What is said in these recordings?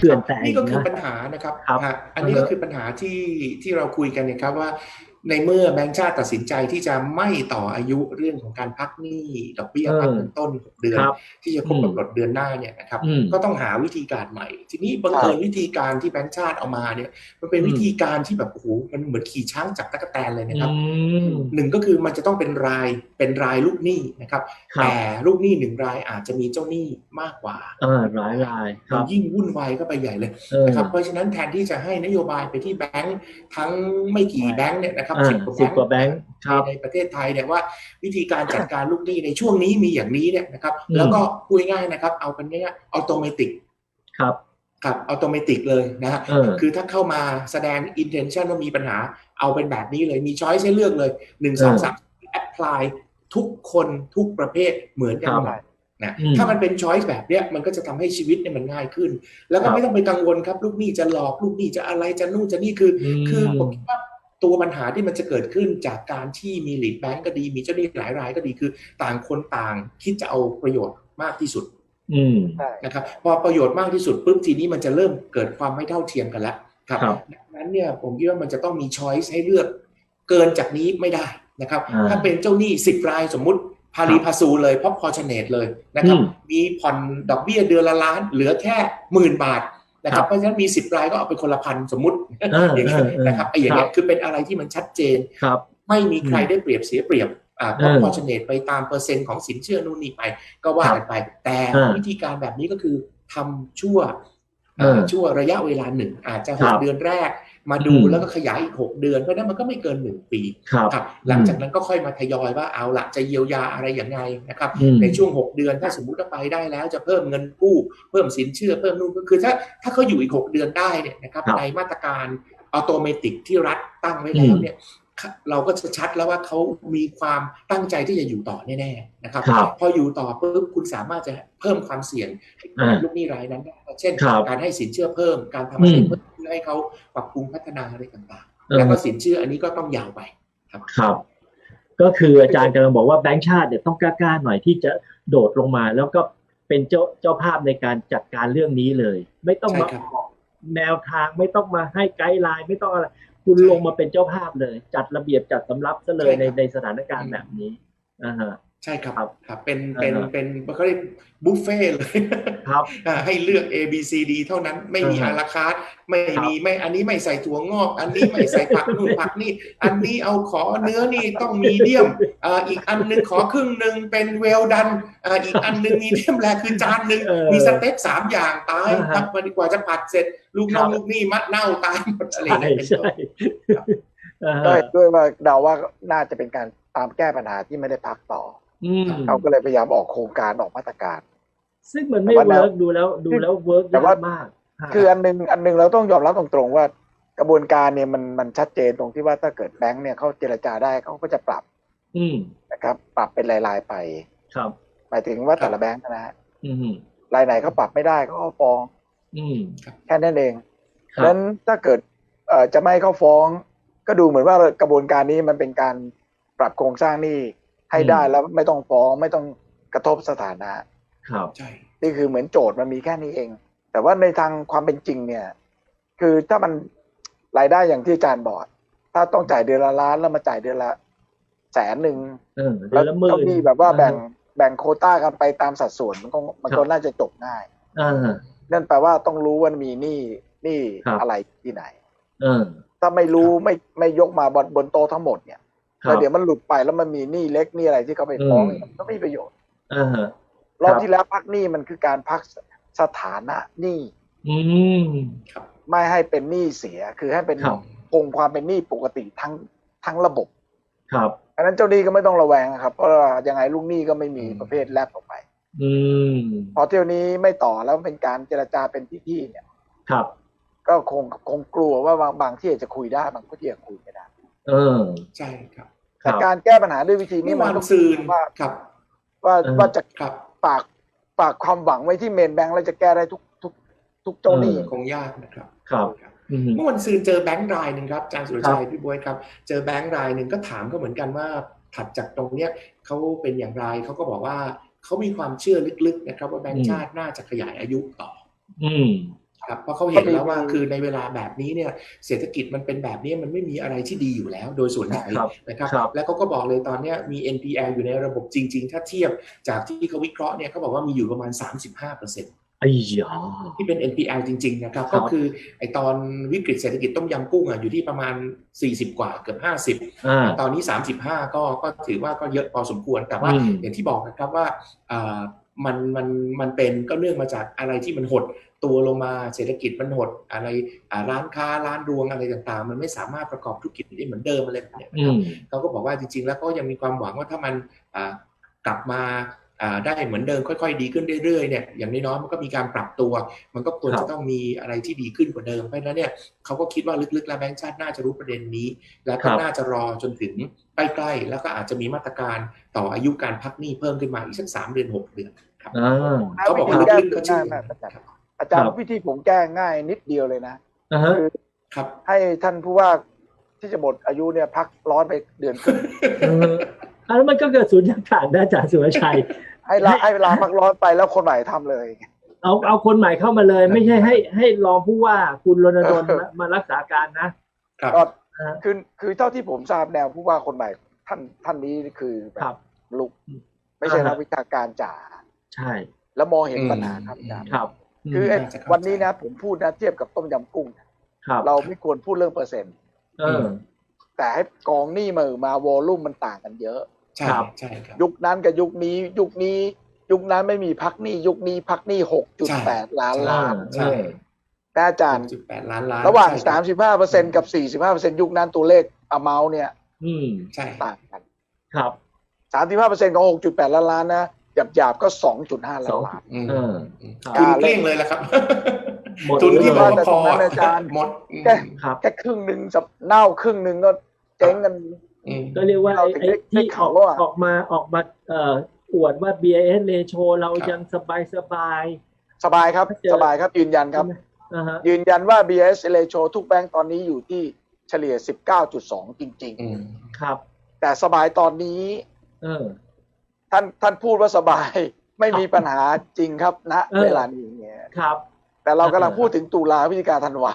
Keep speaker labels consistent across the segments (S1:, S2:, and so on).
S1: เขื่อนแตก
S2: นี่ก็คือ
S1: นะ
S2: ปัญหานะครับ
S1: ครับ
S2: ฮะอันนี้ก็คือปัญหาที่ที่เราคุยกันเนี่ยครับว่า ในเมื่อแบงก์ชาติตัดสินใจที่จะไม่ต่ออายุเรื่องของการพักหนี้ดอกเบี้ย
S1: เออ
S2: พักเงินต้นหกเดือน
S1: ครับ
S2: ที่จะครบ
S1: อืม
S2: กำหนดเดือนหน้าเนี่ยนะครับ
S1: อืม
S2: ก็ต้องหาวิธีการใหม่ ทีนี้บังเอิญวิธีการที่แบงก์ชาติเอามาเนี่ย มันเป็น
S1: อืม
S2: วิธีการที่แบบโอ้โหมันเหมือนขี่ช้างจับตะกแตนเลยนะครับ
S1: อืม
S2: หนึ่งก็คือมันจะต้องเป็นรายเป็นรายลูกหนี้นะครับ
S1: ครับ
S2: แต่ลูกหนี้หนึ่งรายอาจจะมีเจ้าหนี้มากกว่า
S1: เออหลายรายค
S2: มั
S1: รั
S2: น
S1: บ
S2: ยิ่งวุ่นวายก็ไปใหญ่เลย
S1: เออ
S2: นะครับเพราะฉะนั้นแทนที่จะให้นโยบายไปที่แบงค์ทั้งไม่กี่แบงค์เนี่ยนะครับ
S1: อ่า
S2: สิบกว่า
S1: สิบกว่าแบงค์ครับ
S2: ในประเทศไทยเนี่ยว่าวิธีการจัดการลูกหนี้ในช่วงนี้มีอย่างนี้เนี่ยนะครับ
S1: อืม
S2: แล้วก็พูดง่ายๆนะครับ เอากันง่ายๆอัตโนมัติ
S1: ครับ
S2: ครับอัตโนมัติเลยนะฮะ
S1: เออ
S2: คือถ้าเข้ามาแสดง intention ว่ามีปัญหาเอาเป็นแบบนี้เลยมีช้อยให้เลือกเลยหนึ่งสองสาม apply ทุกคนทุกประเภทเหมือนกันหมดนะ
S1: อืม
S2: ถ้ามันเป็นช้อยแบบเนี้ยมันก็จะทำให้ชีวิตเนี่ยมันง่ายขึ้น แล้วก็
S1: ครับ
S2: ไม่ต้องไปกังวลครับ ลูกหนี้จะหลอกลูกหนี้จะอะไรจะนู่นจะนี่คือ
S1: อืม
S2: คือผมคิดว่า ตัวปัญหาที่มันจะเกิดขึ้นจากการที่มีหลีดแบงก์ก็ดี มีเจ้าหนี้หลายรายก็ดีคือ ต่างคนต่างคิดจะเอาประโยชน์มากที่สุด
S1: อืม
S3: ใช่
S2: นะครับพอประโยชน์มากที่สุดปุ๊บทีนี้มันจะเริ่มเกิดความไม่เท่าเทียมกันแล้วครับ
S1: ครับ
S2: ดังนั้นเนี่ยผมคิดว่ามันจะต้องมีช้อยส์ให้เลือก เกินจากนี้ไม่ได้นะครับ
S1: อ่า
S2: ถ้าเป็นเจ้าหนี้สิบรายสมมุติพารีพาซูเลยเพราะพอชเนตเลยนะครับ
S1: อืม
S2: มีผ่อนดอกเบี้ยเดือนละล้าน เหลือแค่หมื่นบาท นะค
S1: ครั
S2: รับบเพราะฉะนั้นมีสิบรายก็เอาไปคนละพันสมมุติ
S1: เออ
S2: อย่าง
S1: เอ
S2: เงี้ย
S1: อเออ
S2: นะครับไอ้อย่างเงี้ยคือเป็นอะไรที่มันชัดเจน
S1: ครับ
S2: ไม่มีใคร
S1: อืม
S2: ได้เปรียบเสียเปรียบอ่าเพราะ
S1: เออ
S2: พอชเนตไปตามเปอร์เซ็นต์ของสินเชื่อนู่นนี่ไป ก็ว่ากันไป แต่
S1: เออ
S2: วิธีการแบบนี้ก็คือทำชั่ว
S1: เออ
S2: ชั่วระยะเวลาหนึ่งอาจจะห
S1: ครั
S2: ก
S1: บ
S2: เดือนแรก มาดู
S1: อืม
S2: แล้วก็ขยายอีกหกเดือนเพราะฉะนั้นมันก็ไม่เกินหนึ่งปี
S1: ครับ
S2: ครับหลังจากนั้นก็ค่อยมาทยอยว่าเอาละจะเยียวยาอะไรอย่างไงนะครับ
S1: อืม
S2: ในช่วง 6 เดือนถ้าสมมุติว่าไปได้แล้วจะเพิ่มเงินกู้ เพิ่มสินเชื่อเพิ่มนู่นก็คือถ้าถ้าเขาอยู่อีก 6 เดือนได้เนี่ยนะครับ
S1: ครับ
S2: ในมาตรการอัตโนมัติที่รัฐตั้งไว้แล้วเนี่ยเราก็จะชัดแล้วว่าเขามีความตั้งใจที่จะอยู่ต่อแน่ๆนะครับ
S1: ครับ
S2: พออยู่ต่อปุ๊บคุณสามารถจะเพิ่มความเสี่ยงให้กับ
S1: อ่า
S2: ลูกหนี้รายนั้นได้เช่น
S1: ครับ
S2: การให้สินเชื่อเพิ่มการทำอะไร
S1: อืม
S2: เพิ่มเพื่อ ให้เขาปรับปรุงพัฒนาอะไรต่าง
S1: เอ
S2: ๆ
S1: อ
S2: แล้วก็สินเชื่ออันนี้ก็ต้องยาวไป
S1: ครับ ก็คืออาจารย์กำลังบอกว่าแบงก์ชาติเนี่ยต้องกล้าๆหน่อยที่จะโดดลงมาแล้วก็เป็นเจ้าเจ้าภาพในการจัดการเรื่องนี้เลย ไม่ต้องมา
S2: ใช่ครับ
S1: บอกแนวทางไม่ต้องมาให้ไกด์ไลน์ไม่ต้องอะไรคุณลงมาเป็นเจ้าภาพเลย จัดระเบียบจัดสำรับซะเลยในในสถานการณ์แบบนี้อ่าฮะ
S2: ใช่ครับ
S1: ครับ
S2: ครับเป็นเป็น
S1: อ่าฮะ
S2: เป็นเขาเรียกบุฟเฟ่ต์เลย
S1: ครับ
S2: อ่าให้เลือก A B C D เท่านั้นไม่มี
S1: อ่า
S2: อา
S1: ฮะ
S2: ราคาร์ทไม่
S1: ครับ
S2: มีไม่อันนี้ไม่ใส่ถั่วงอก อันนี้ไม่ใส่ผักนู่นผักนี่ อันนี้เอาขอเนื้อนี่ต้องมีเดียมอ่าอีกอันหนึงขอครึ่งหนึ่งเป็นเวลดันอ่าอีกอันหนึงมีเดียมแรคือจานหนึ่ง
S1: เออ
S2: มีสเต็กสามอย่างตาย
S1: อ่าฮะ
S2: ครับมันดีกว่าจะผัดเสร็จ ลูก
S1: ค
S2: น้
S1: รั
S2: อง
S1: บ
S2: ลูกนี่มัดเน่าตายหมดอะไรอ
S1: ใช่
S2: ย่างเงี้ยเป็นต้
S1: ใช่
S2: นครับ
S1: อ่า
S3: ก็
S1: ฮะ
S3: เห็นด้วยว่าเดาว่าน่าจะเป็นการตามแก้ปัญหาที่ไม่ได้พักต่อ
S1: อืม
S3: เขาก็เลยพยายามออกโครงการออกมาตรการ
S1: ซึ่งมันไม่
S3: แต่ว่าแนว
S1: เวิร์กดูแล้วดูแล้วเวิร์ก
S3: แต่
S1: ยา
S3: ว่า
S1: กมากฮะ
S3: คืออันหนึงอันหนึงเราต้องยอมรับตรงๆว่ากระบวนการเนี่ยมันมันชัดเจนตรงที่ว่าถ้าเกิดแบงค์เนี่ยเขาเจรจาได้เขาก็จะปรับ
S1: อืม
S3: นะครับ ปรับเป็นรายๆไป
S1: ครับ
S3: หมายถึงว่าแต่ละแบงค์นะฮะ
S1: อืม
S3: รายไหนเขาปรับไม่ได้เขาก็ฟ้อง
S1: อืม
S3: แค่นั้นเอง
S1: ครั
S3: ดัง
S1: บ
S3: นั้นถ้าเกิดเอ่อจะไม่ให้เขาฟ้อง ก็ดูเหมือนว่ากระบวนการนี้มันเป็นการปรับโครงสร้างหนี้ ให้ได้แล้วไม่ต้องฟ้องไม่ต้องกระทบสถานะ
S1: ครับ
S2: ใช่
S3: นี่คือเหมือนโจทย์มันมีแค่นี้เอง แต่ว่าในทางความเป็นจริงเนี่ย คือถ้ามันรายได้อย่างที่อาจารย์บอกถ้าต้องจ่ายเดือนละล้านแล้วมาจ่ายเดือนละแสนหนึ่ง
S1: เออเดื
S3: แล้
S1: อ
S3: วน
S1: ละหมื่
S3: ต้
S1: น
S3: องมีแบบว่าแบ่งแบ่งโควต้ากันไปตามสัดส่วนมันก็มันก็น่าจะจบง่าย
S1: อ่า
S3: นั่นแปลว่าต้องรู้ว่ามีหนี้หนี้
S1: ครับ
S3: อะไรที่ไหน
S1: เออ
S3: ถ้าไม่รู้ไม่ไม่ยกมาบนบนโต๊ะทั้งหมดเนี่ย
S1: ครั
S3: แล้ว
S1: บ
S3: เดี๋ยวมันหลุดไปแล้วมันมีหนี้เล็กหนี้อะไรที่เขาไปฟ้อง
S1: อืม
S3: เนี่ยก็ไม่มีประโยชน์
S1: อ่าฮะ
S3: รอบ
S1: ครับ
S3: ที่แล้วพักหนี้มันคือการพักสถานะหนี้
S1: อืม
S3: ไม่ให้เป็นหนี้เสียคือให้เป็น
S1: ครับ
S3: คงความเป็นหนี้ปกติทั้งทั้งระบบ
S1: ครับ
S3: อันนั้นเจ้าหนี้ก็ไม่ต้องระแวงครับเพราะว่ายังไงลูกหนี้ก็ไม่มี
S2: อืม
S3: ประเภทแลบออกไป
S1: อืม
S3: พอเที่ยวนี้ไม่ต่อแล้วเป็นการเจรจาเป็นที่ๆเนี่ย
S1: ครับ
S3: ก็คงคงกลัวว่าบางบางที่อาจจะคุยได้บางที่จะคุยไม่ได้
S1: เออ
S2: ใช่ครับ
S1: ค
S3: แต่
S1: รับ
S3: การแก้ปัญหาด้วยวิธีนี้
S2: เมื่อ
S3: มัน
S2: วาน
S3: ต้อง
S2: ซืน
S3: ว่า
S2: ครับ
S3: ว่า
S1: เออ
S3: ว่าจะ
S2: ครับ
S3: ฝากฝากความหวังไว้ที่เมนแบงค์แล้วจะแก้ได้ทุกทุก ทุกเจ้าหนี้
S1: เออ
S2: คงยากนะครับ
S1: ครับอืม
S2: เมื่อวันซืนเจอแบงค์รายหนึ่งครับอาจารย์สุรชัยพี่บวยครับ เจอแบงค์รายหนึ่งก็ถามเขาเหมือนกันว่าถัดจากตรงเนี้ยเขาเป็นอย่างไรเขาก็บอกว่าเขามีความเชื่อลึกๆนะครับ ว่าแบงค์ชาติน่าจะขยายอายุต่อ
S1: อืม
S2: ครับเพราะเขาเห็นแล้วว่าคือในเวลาแบบนี้เนี่ยเศรษฐกิจมันเป็นแบบนี้มันไม่มีอะไรที่ดีอยู่แล้ว โดยส่วนใหญ่
S1: ครับ
S2: นะครับ
S1: ครับ
S2: แล้วเขาก็บอกเลยตอนเนี้ยมี NPL อยู่ในระบบจริง ๆ ถ้าเทียบจากที่เขาวิเคราะห์เนี่ยเขาบอกว่ามีอยู่ประมาณ 35%
S1: ไอ้ยา
S2: ที่เป็น NPL จริง ๆ นะครับ
S1: ครับ
S2: ก็คือไอตอนวิกฤตเศรษฐกิจต้มยำกุ้งอะอยู่ที่ประมาณ 40 กว่าเกือบ
S1: อ่า
S2: 50 ตอนนี้ 35 ก็ก็ถือว่าก็เยอะพอสมควรแต่ว่า
S1: อืม
S2: อย่างที่บอกนะครับว่าอ่ามันมันมันเป็นก็เนื่องมาจากอะไรที่มันหด ตัวลงมาเศรษฐกิจมันหดอะไรอ่าร้านค้าร้านรวงอะไรต่างๆ มันไม่สามารถประกอบธุรกิจได้เหมือนเดิมอะไรแบบเนี้ยนะ
S1: อื
S2: ครับ
S1: ม
S2: เขาก็บอกว่าจริง ๆ แล้วก็ยังมีความหวังว่าถ้ามันอ่ากลับมาอ่าได้เหมือนเดิมค่อยๆ ดีขึ้นเรื่อยๆเนี่ยอย่างน้อยๆมันก็มีการปรับตัว มันก็ควร
S1: ครับ
S2: จะต้องมีอะไรที่ดีขึ้นกว่าเดิมเพราะฉะนั้นเนี่ยเขาก็คิดว่าลึกๆแล้วแบงก์ชาติน่าจะรู้ประเด็นนี้ แล้ว
S1: ค
S2: ก็
S1: รับ
S2: น่าจะรอจนถึงใกล้ๆแล้วก็อาจจะมีมาตรการต่ออายุการพักหนี้เพิ่มขึ้นมาอีกสักสามเดือนหกเดือนครับ
S1: อ่า
S2: เขาบอกว่า
S3: วิธีแก้
S2: ลึกๆก็
S3: ง่า
S2: เชื่
S3: ย
S2: อ
S3: มาก อาจารย์อาจาร
S1: ครั
S3: ย์
S1: บ
S3: วิธีผมแก้ง่ายนิดเดียวเลยนะ
S1: อ่าฮะ
S3: คือ
S2: ครับ
S3: ให้ท่านผู้ว่าที่จะหมดอายุเนี่ยพักร้อนไปเดือนครึ่ง
S1: เอออะแล้วมันก็เกิดสูญญากาศนะอาจารย์สุรชัย
S3: ให้ลาให้เวลาพักร้อนไปแล้วคนใหม่ทำเลย
S1: เอาเอาคนใหม่เข้ามาเลย ไม่ใช่ให้ให้รองผู้ว่าคุณรณดล
S3: เออ
S1: มามารักษาการนะครับ
S3: ก็
S1: อ่า
S3: คือคือเท่าที่ผมทราบแนวผู้ว่าคนใหม่ท่านท่านนี้คือแบ
S1: ครับ
S3: บลุก ไม่ใช่
S1: อ่าฮะ
S3: นักวิชาการจ๋า
S1: ใช่
S3: แล้วมองเห็น
S2: อืม
S3: ปัญหาครับอาจารย์
S1: ครับ
S3: คือไอ้
S2: น่าจะเข้าใจ
S3: วันนี้นะผมพูดนะเทียบกับต้มยำกุ้ง
S1: ครับ
S3: เราไม่ควรพูดเรื่องเปอร์เซ็นต์
S1: เออ
S3: แต่ให้กองหนี้มามา วอลลุ่มมันต่างกันเยอะ
S2: ใช่
S1: ครับ
S2: ใช่ครับ
S3: ยุคนั้นกับยุคนี้ ยุคนี้ ยุคนั้นไม่มีพักหนี้ยุคนี้พักหนี้หกจุดแปดล้านล้าน
S2: ใช่
S3: นะอาจารย์
S2: จุดแปดล้านล้าน
S3: ระหว่าง
S2: ใช่ค
S3: สา
S2: บ
S3: มสิบห้าเปอร์เซ็นกับสี่สิบห้าเปอร์เซ็นยุคนั้นตัวเลขอเมาเนี่ย
S1: อืม
S2: ใช่
S3: ต่างกัน
S1: ครับ
S3: สามสิบห้าเปอร์เซ็นของหกจุดแปดล้านล้านนะ หยาบหยาบๆก็สองจุดห้าล้า
S1: ส
S3: น
S1: อง
S3: ล้าน
S2: อืม
S1: เออ
S2: ม
S1: ครับ
S2: ทุนเกลี้ยงเลยละครับ
S1: หมด
S2: ทุนที่
S1: เล
S2: บอก
S1: ย
S2: ว่าพอ
S3: แต่ตรงนั้นอาจารย์
S2: หมดอืม
S3: แค่
S1: ครับ
S3: แค่ครึ่งหนึ่งสับเน่าครึ่งหนึ่งก็เจ๊งกัน
S2: อืม
S1: ก็เรียกว่า
S3: เรา
S1: ไอ้
S3: ถึง
S1: ไอ้
S3: ได้
S1: ที่
S3: ได้
S1: อ
S3: ข่า
S1: อ
S3: ว
S1: ก
S3: ว่า
S1: ออกมาออกมาเอ่ออวดว่า BIS ratio เรา
S2: ครับ
S1: ยังสบายสบาย
S3: สบายครับ
S1: ถ้าเจอ
S3: สบายครับยืนยันครับ
S1: อ่าฮะ
S3: ยืนยันว่า BS ratio ทุกแบงก์ตอนนี้อยู่ที่เฉลี่ย 19.2 จริง
S2: อืม
S1: ครับ
S3: ๆแต่สบายตอนนี้
S1: เออ
S3: ท่านท่านพูดว่าสบายไม่มีปัญหาจริงครับณ
S1: เออ
S3: เวลานี้เนี่ย
S1: ครับ
S3: แต่เรากำลังพูดถึงตุลาพฤศจิกาธันวา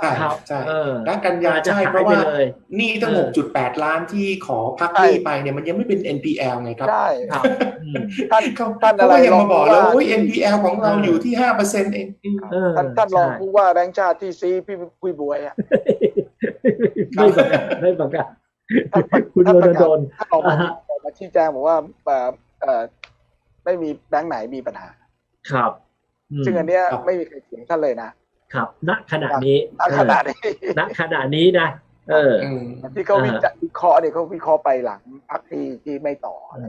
S2: ใช่
S1: ครับ
S2: ใช่
S1: เออ
S2: และกันยา
S1: จะ
S2: ใช่
S1: หาย
S2: เพราะ
S1: ไป
S2: ว่า
S1: เลย
S2: หนี่ตั้ง
S1: เออ
S2: 6.8ล้านที่ขอพักหนี้ไปเนี่ยมันยังไม่เป็น NPL ไงครับ
S3: ใช่
S1: ครับอืม
S3: ท่าน
S2: เขา
S3: ท่าน
S2: เขา
S3: อะไร
S2: ก็ยัง
S3: รอง
S2: มาบอกเลย
S3: ผู้ว่า
S2: โอ้ย NPL ของเรา
S1: เออ
S2: อยู่ที่5%เองอืม
S1: เออ
S3: ท่านท่านรอง
S1: ใช่
S3: ผู้ว่าแบงค์ชาติที่ซีพี่คุยบวยอะ
S1: ไม่ประกาศไม่ประกาศ
S3: ท่านประ
S1: คุณ
S3: ท่าน
S1: ร
S3: ประ
S1: ณ
S3: กาศ
S1: ดล
S3: ท่านออกมา
S1: อ่าฮะ
S3: ออก มาชี้แจงบอกว่าเอ่อเอ่อไม่มีแบงค์ไหนมีปัญหา
S1: ครับอืม
S3: ซึ่งอันเนี้ย
S2: ครับ
S3: ไม่มีใครเถียงท่านเลยนะ ครับ
S1: ณ ขณะนี้
S3: ณขนาดนี้
S1: เออณขณะนี้นะ เออ
S2: อืม
S3: ที่เขาวิ
S1: อ่าฮะ
S3: จารณ์วิเคราะห์เนี่ยเขาวิเคราะห์ไปหลังพักที่ที่ไม่ต่ออะไร